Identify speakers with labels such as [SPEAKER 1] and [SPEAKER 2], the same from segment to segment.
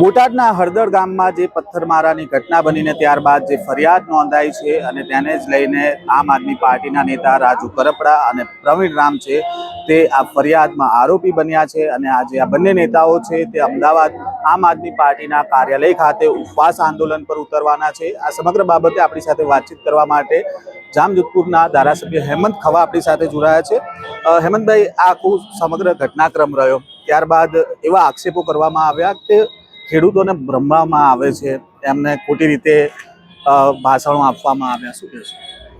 [SPEAKER 1] બોટાદના હળદર ગામમાં જે પથ્થરમારાની ઘટના બનીને ત્યારબાદ જે ફરિયાદ નોંધાઈ છે અને તેને જ લઈને આમ આદમી પાર્ટીના નેતા રાજુ કરપડા અને પ્રવીણ રામ છે તે આ ફરિયાદમાં આરોપી બન્યા છે અને આજે આ બંને નેતાઓ છે તે અમદાવાદ આમ આદમી પાર્ટીના કાર્યાલય ખાતે ઉપવાસ આંદોલન પર ઉતરવાના છે. આ સમગ્ર બાબતે આપણી સાથે વાતચીત કરવા માટે જામજોધપુરના ધારાસભ્ય હેમંત ખવા આપણી સાથે જોડાયા છે. હેમંતભાઈ, આ આખું સમગ્ર ઘટનાક્રમ રહ્યો. ત્યારબાદ એવા આક્ષેપો કરવામાં આવ્યા કે ખેડૂતોને ભ્રમવામાં આવે છે એમને ખોટી રીતે ભાષણો આપવામાં આવ્યા શું કહેશો?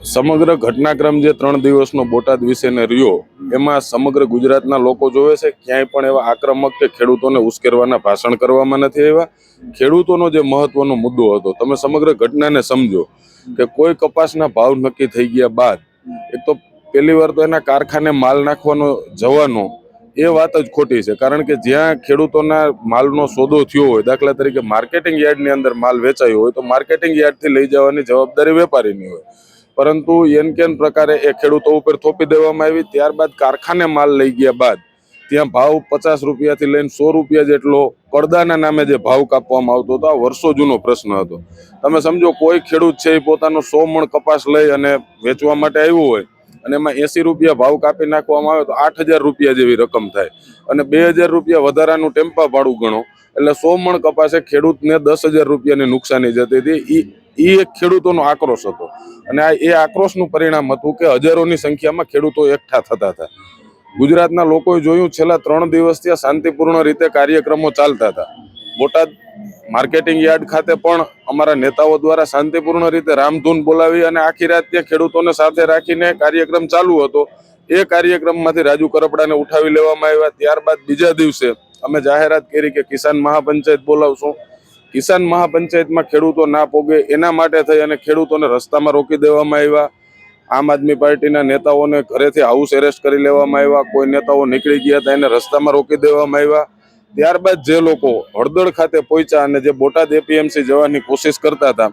[SPEAKER 2] સમગ્ર ઘટનાક્રમ જે ત્રણ દિવસનો બોટાદ વિશેને રહ્યો એમાં સમગ્ર ગુજરાતના લોકો જોવે છે ક્યાંય પણ એવા આક્રમક કે ખેડૂતોને ઉશ્કેરવાના ભાષણ કરવામાં નથી આવ્યા. ખેડૂતોનો જે મહત્વનો મુદ્દો હતો તમે સમગ્ર ઘટનાને સમજો કે કોઈ કપાસના ભાવ નક્કી થઈ ગયા બાદ એક તો પહેલી વાર તો એના કારખાને માલ નાખવાનો જવાનો એ વાત જ ખોટી છે. કારણ કે જ્યાં ખેડૂતોના માલનો સોદો થયો હોય, દાખલા તરીકે માર્કેટિંગ યાર્ડની અંદર માલ વેચાયો હોય, તો માર્કેટિંગ યાર્ડથી લઈ જવાની જવાબદારી વેપારીની હોય. પરંતુ એન કેન પ્રકારે એ ખેડૂતો ઉપર થોપી દેવામાં આવી, ત્યારબાદ કારખાને માલ લઈ ગયા બાદ ત્યાં ભાવ પચાસ રૂપિયાથી લઈને સો રૂપિયા જેટલો પડદાના નામે જે ભાવ કાપવામાં આવતો હતો, આ વર્ષો જૂનો પ્રશ્ન હતો. તમે સમજો કોઈ ખેડૂત છે એ પોતાનો સો મણ કપાસ લઈ અને વેચવા માટે આવ્યો હોય અને એમાં એસી રૂપિયા ભાવ કાપી નાખવામાં આવે તો આઠ હજાર રૂપિયા જેવી રકમ થાય. અને બે હજાર રૂપિયા વધારાનું ટેમ્પા ભાડું ગણો, એટલે સો મણ કપાસે ખેડૂતને દસ હજાર રૂપિયાની નુકસાની જતી હતી. એ એક ખેડૂતોનો આક્રોશ હતો. અને આ એ આક્રોશનું પરિણામ હતું કે હજારોની સંખ્યામાં ખેડૂતો એકઠા થતા હતા. ગુજરાતના લોકોએ જોયું, છેલ્લા ત્રણ દિવસથી આ શાંતિપૂર્ણ રીતે કાર્યક્રમો ચાલતા હતા. બોટાદ માર્કેટિંગ યાર્ડ ખાતે પણ અમારા નેતાઓ દ્વારા શાંતિપૂર્ણ રીતે રામધૂન બોલાવી અને આખી રાત ત્યાં ખેડૂતોને સાથે રાખીને કાર્યક્રમ ચાલુ હતો. એ કાર્યક્રમમાંથી રાજુ કરપડાને ઉઠાવી લેવામાં આવ્યા. ત્યારબાદ બીજા દિવસે અમે જાહેરાત કરી કે કિસાન મહાપંચાયત બોલાવશું. કિસાન મહાપંચાયતમાં ખેડૂતો ના પોગે એના માટે થઈ અને ખેડૂતોને રસ્તામાં રોકી દેવામાં આવ્યા. આમ આદમી પાર્ટીના નેતાઓને ઘરેથી હાઉસ એરેસ્ટ કરી લેવામાં આવ્યા. કોઈ નેતાઓ નીકળી ગયા હતા એને રસ્તામાં રોકી દેવામાં આવ્યા. ત્યારબાદ જે લોકો હળદળ ખાતે પહોંચ્યા અને જે બોટાદ એપીએમસી જવાની કોશિશ કરતા હતા,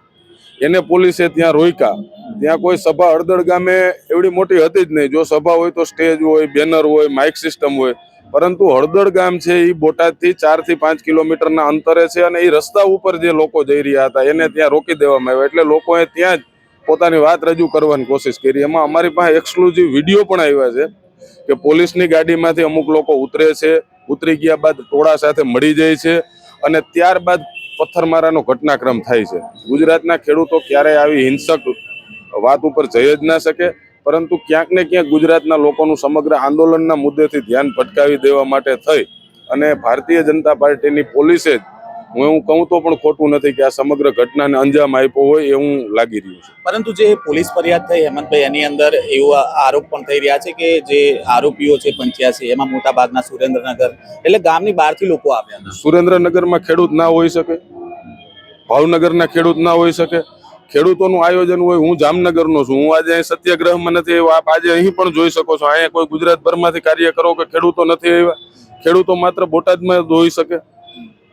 [SPEAKER 2] એને પોલીસે ત્યાં રોક્યા. ત્યાં કોઈ સભા હળદળ ગામે એવડી મોટી હતી જ નહીં. જો સભા હોય તો સ્ટેજ હોય, બેનર હોય, માઇક સિસ્ટમ હોય. પરંતુ હળદળ ગામ છે એ બોટાદથી ચારથી પાંચ કિલોમીટરના અંતરે છે અને એ રસ્તા ઉપર જે લોકો જઈ રહ્યા હતા, એને ત્યાં રોકી દેવામાં આવ્યા. એટલે લોકોએ ત્યાં જ પોતાની વાત રજૂ કરવાની કોશિશ કરી. એમાં અમારી પાસે એક્સક્લુઝિવ વીડિયો પણ આવ્યા છે. કે પોલીસની ગાડીમાંથી અમુક લોકો ઉતરે છે, ઉતરી ગયા બાદ ટોળા સાથે મળી જાય છે અને ત્યારબાદ પથ્થરમારાનો ઘટનાક્રમ થાય છે. ગુજરાતના ખેડૂતો ક્યારેય આવી હિંસક વાત ઉપર જઈ જ ના શકે, પરંતુ ક્યાંક ને ક્યાંક ગુજરાતના લોકોનું સમગ્ર આંદોલનના મુદ્દેથી ધ્યાન ભટકાવી દેવા માટે થઈ અને ભારતીય જનતા પાર્ટીની પોલીસે જ હું એવું કહું તો પણ ખોટું નથી કે આ સમગ્ર ઘટનાને અંજામ આપ્યો હોય એવું લાગી રહ્યું છે.
[SPEAKER 1] પરંતુ જે પોલીસ ફરિયાદ થઈ હેમંતભાઈ એની અંદર એવા આરોપ પણ થઈ રહ્યા છે કે જે આરોપીઓ છે પંચ્યાસી એમાં મોટા ભાગના સુરેન્દ્રનગર એટલે ગામની બહારથી લોકો આવ્યા
[SPEAKER 2] સુરેન્દ્રનગરમાં ખેડૂત ના હોઈ શકે ભાવનગરના ખેડૂત ના હોઈ શકે ખેડૂતોનું આયોજન હોય હું જામનગરનો છું હું આજે અહીં સત્યાગ્રહમાં નથી આવ્યો આપ આજે અહીં પણ જોઈ શકો છો અહીંયા કોઈ ગુજરાતભરમાંથી કાર્ય કરો કે ખેડૂતો નથી આવ્યા ખેડૂતો માત્ર બોટાદમાં જ હોઈ શકે.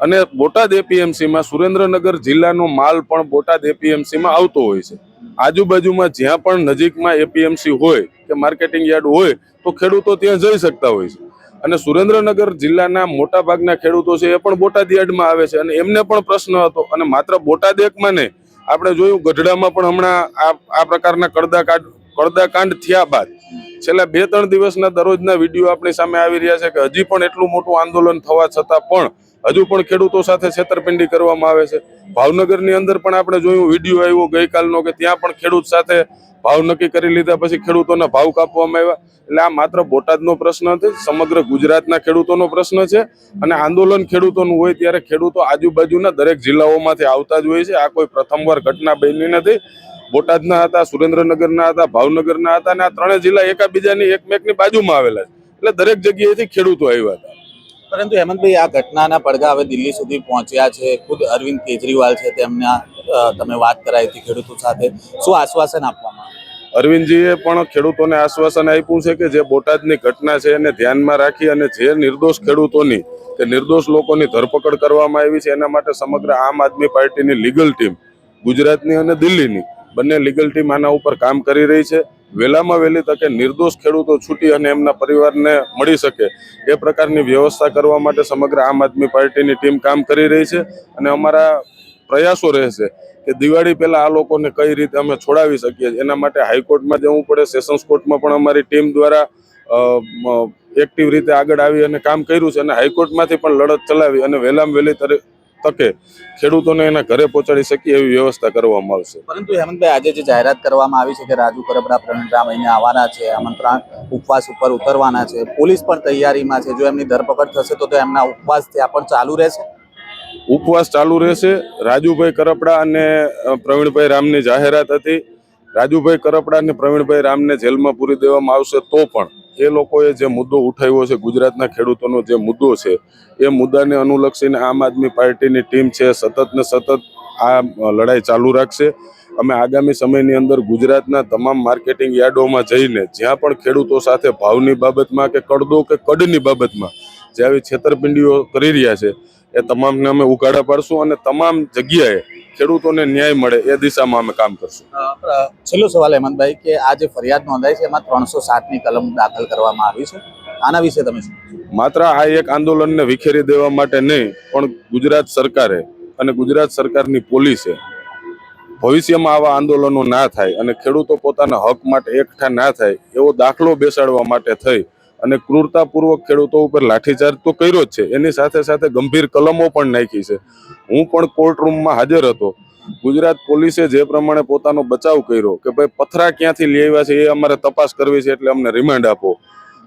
[SPEAKER 2] અને બોટાદ એપીએમસીમાં સુરેન્દ્રનગર જિલ્લાનો માલ પણ બોટાદ એપીએમસીમાં આવતો હોય છે. આજુબાજુમાં જ્યાં પણ નજીકમાં એપીએમસી હોય કે માર્કેટિંગ યાર્ડ હોય તો ખેડૂતો ત્યાં જઈ શકતા હોય છે. અને સુરેન્દ્રનગર જિલ્લાના મોટા ભાગના ખેડૂતો છે એ પણ બોટાદ યાર્ડમાં આવે છે અને એમને પણ પ્રશ્ન હતો અને માત્ર બોટાદ એકમાં નહીં, આપણે જોયું ગઢડામાં પણ હમણાં આ પ્રકારના કડદાકાંડ કડદાકાંડ થયા બાદ છેલ્લા બે ત્રણ દિવસના દરરોજના વીડિયો આપણી સામે આવી રહ્યા છે કે હજી પણ એટલું મોટું આંદોલન થવા છતાં પણ હજુ પણ ખેડૂતો સાથે છેતરપિંડી કરવામાં આવે છે. ભાવનગરની અંદર પણ આપણે જોયું, વીડિયો આવ્યો ગઈકાલનો કે ત્યાં પણ ખેડૂત સાથે ભાવ નક્કી કરી લીધા, પછી ખેડૂતોના ભાવ કાપવામાં આવ્યા. એટલે આ માત્ર બોટાદનો પ્રશ્ન નથી સમગ્ર ગુજરાતના ખેડૂતોનો પ્રશ્ન છે. અને આંદોલન ખેડૂતોનું હોય ત્યારે ખેડૂતો આજુબાજુના દરેક જિલ્લાઓમાંથી આવતા જ હોય છે. આ કોઈ પ્રથમવાર ઘટના બની નથી. બોટાદના હતા, સુરેન્દ્રનગરના હતા, ભાવનગરના હતા, અને આ ત્રણેય જિલ્લા એકાબીજાની એકમેકની બાજુમાં આવેલા છે. એટલે દરેક જગ્યાએથી ખેડૂતો આવ્યા હતા.
[SPEAKER 1] પરંતુ હેમંતભાઈ, આ ઘટનાના પડઘા હવે દિલ્હી સુધી પહોંચ્યા છે ખુદ અરવિંદ કેજરીવાલ છે તેમના તમે વાત કરાવી હતી ખેડૂતો સાથે શું આશ્વાસન આપવામાં?
[SPEAKER 2] અરવિંદજીએ પણ ખેડૂતોને આશ્વાસન આપ્યું છે કે જે બોટાદની ઘટના છે એને ધ્યાનમાં રાખી અને જે નિર્દોષ ખેડૂતોની કે નિર્દોષ લોકોની ધરપકડ કરવામાં આવી છે, એના માટે સમગ્ર આમ આદમી પાર્ટીની લીગલ ટીમ ગુજરાતની અને દિલ્હીની બંને લીગલ ટીમ આના ઉપર કામ કરી રહી છે. વહેલામાં વહેલી તકે નિર્દોષ ખેડૂતો છૂટી અને એમના પરિવારને મળી શકે એ પ્રકારની વ્યવસ્થા કરવા માટે સમગ્ર આમ આદમી પાર્ટીની ટીમ કામ કરી રહી છે અને અમારા પ્રયાસો રહેશે કે દિવાળી પહેલાં આ લોકોને કઈ રીતે અમે છોડાવી શકીએ એના માટે હાઈકોર્ટમાં જવું પડે સેશન્સ કોર્ટમાં પણ અમારી ટીમ દ્વારા એક્ટિવ રીતે આગળ આવી અને કામ કર્યું છે અને હાઈકોર્ટમાંથી પણ લડત ચલાવી અને વહેલામાં વહેલી તકે ખેડૂતોને એના ઘરે પહોંચાડી શકીએ એવી વ્યવસ્થા કરવામાં આવશે.
[SPEAKER 1] પરંતુ હેમંતભાઈ આજે જે જાહેરાત કરવામાં આવી છે કે રાજુ કરબડા પ્રવીણ રામ અહીંયા આવવાના છે આમંત્રણ ઉપવાસ ઉપર ઉતરવાના છે પોલીસ પણ તૈયારીમાં છે. જો એમની ધરપકડ થશે તો એમના ઉપવાસ ત્યાં પણ ચાલુ રહેશે?
[SPEAKER 2] ઉપવાસ ચાલુ રહેશે. રાજુભાઈ કરપડા અને પ્રવીણભાઈ રામની જાહેરાત હતી. રાજુભાઈ કરપડા અને પ્રવીણભાઈ રામને જેલમાં પૂરી દેવામાં આવશે તો પણ એ લોકોએ જે મુદ્દો ઉઠાવ્યો છે, ગુજરાતના ખેડૂતોનો જે મુદ્દો છે, એ મુદ્દાને અનુલક્ષીને આમ આદમી પાર્ટીની ટીમ છે, સતત ને સતત આ લડાઈ ચાલુ રાખશે. અમે આગામી સમયની અંદર ગુજરાતના તમામ માર્કેટિંગ યાર્ડોમાં જઈને જ્યાં પણ ખેડૂતો સાથે ભાવની બાબતમાં કે કડદો કે કડની બાબતમાં જે આવી છેતરપિંડીઓ કરી રહ્યા છે, એ તમામને અમે ઉઘાડા પાડશું અને તમામ જગ્યાએ ખેડૂતોને ન્યાય મળે એ દિશામાં અમે કામ કરશું.
[SPEAKER 1] છેલ્લો સવાલ હેમંતભાઈ કે આ જે ફરિયાદ નોંધાઈ છે એમાં ત્રણસો સાતની કલમ દાખલ કરવામાં આવી છે. આના વિશે તમે
[SPEAKER 2] માત્ર આ એક આંદોલનને વિખેરી દેવા માટે નહીં પણ ગુજરાત સરકારે અને ગુજરાત સરકારની પોલીસે ભવિષ્યમાં આવા આંદોલનો ના થાય અને ખેડૂતો પોતાના હક માટે એકઠા ના થાય એવો દાખલો બેસાડવા માટે થઈ અને ક્રૂરતાપૂર્વક ખેડૂતો ઉપર લાઠીચાર્જ તો કર્યો જ છે. એની સાથે સાથે ગંભીર કલમો પણ નાખી છે. હું પણ કોર્ટ રૂમમાં હાજર હતો. ગુજરાત પોલીસે જે પ્રમાણે પોતાનો બચાવ કર્યો કે ભાઈ પથરા ક્યાંથી લઈ આવ્યા છે એ અમારે તપાસ કરવી છે એટલે અમને રિમાન્ડ આપો.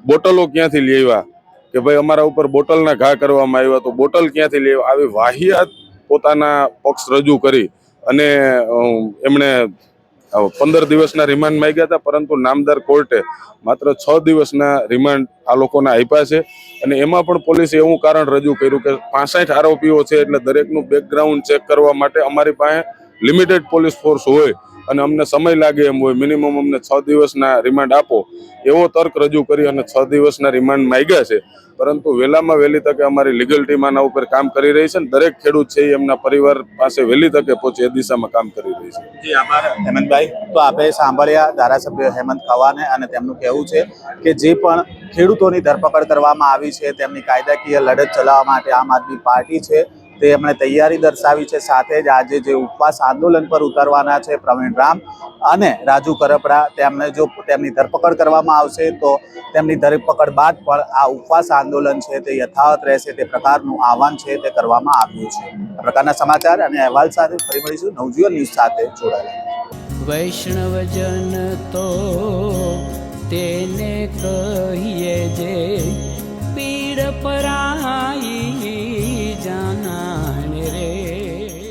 [SPEAKER 2] બોટલો ક્યાંથી લઈ આવ્યા? કે ભાઈ અમારા ઉપર બોટલના ઘા કરવામાં આવ્યા તો બોટલ ક્યાંથી લઈ આવી વાહિયાત પોતાના પક્ષ રજૂ કરી અને એમણે પંદર દિવસના રિમાન્ડ માંગ્યા હતા, પરંતુ નામદાર કોર્ટે માત્ર છ દિવસના રિમાન્ડ આ લોકોને આપ્યા છે. અને એમાં પણ પોલીસે એવું કારણ રજૂ કર્યું કે પાસઠ આરોપીઓ છે, એટલે દરેકનું બેકગ્રાઉન્ડ ચેક કરવા માટે અમારી પાસે લિમિટેડ પોલીસ ફોર્સ હોય. અને અમને સમય લાગે એમ હોય મિનિમમ અમને છ દિવસના રિમાન્ડ આપો. એવો તર્ક રજૂ કરી અને છ દિવસના રિમાન્ડ માંગ્યા છે. પરંતુ વહેલામાં વહેલી તકે અમારી લીગલ ટીમ આના ઉપર કામ કરી રહી છે અને દરેક ખેડૂત છે એમના પરિવાર પાસે વહેલી તકે પહોંચે એ દિશામાં કામ કરી રહી છે.
[SPEAKER 1] જી, આભાર. હેમંતભાઈ, તો આપણે સાંભળ્યા ધારાસભ્ય હેમંત ખવાને અને તેમનું કહેવું છે કે જે પણ ખેડૂતોની ધરપકડ કરવામાં આવી છે, તેમની કાયદાકીય લડત ચલાવવા માટે આમ આદમી પાર્ટી છે તે એમણે તૈયારી દર્શાવી છે. સાથે જ આજે જે ઉપવાસ આંદોલન પર ઉતરવાના છે પ્રવીણ રામ અને રાજુ કરપડા, તેમને જો તેમની ધરપકડ કરવામાં આવશે તો તેમની ધરપકડ બાદ પણ આ ઉપવાસ આંદોલન છે તે યથાવત રહેશે તે પ્રકારનું આહવાન છે તે કરવામાં આવ્યું છે. આ પ્રકારના સમાચાર અને અહેવાલ સાથે ફરી મળીશું. નવજીવન ન્યૂઝ સાથે જોડાયેલા
[SPEAKER 3] વૈષ્ણવજન તો તેને કહીએ જે પીડ પરાઈ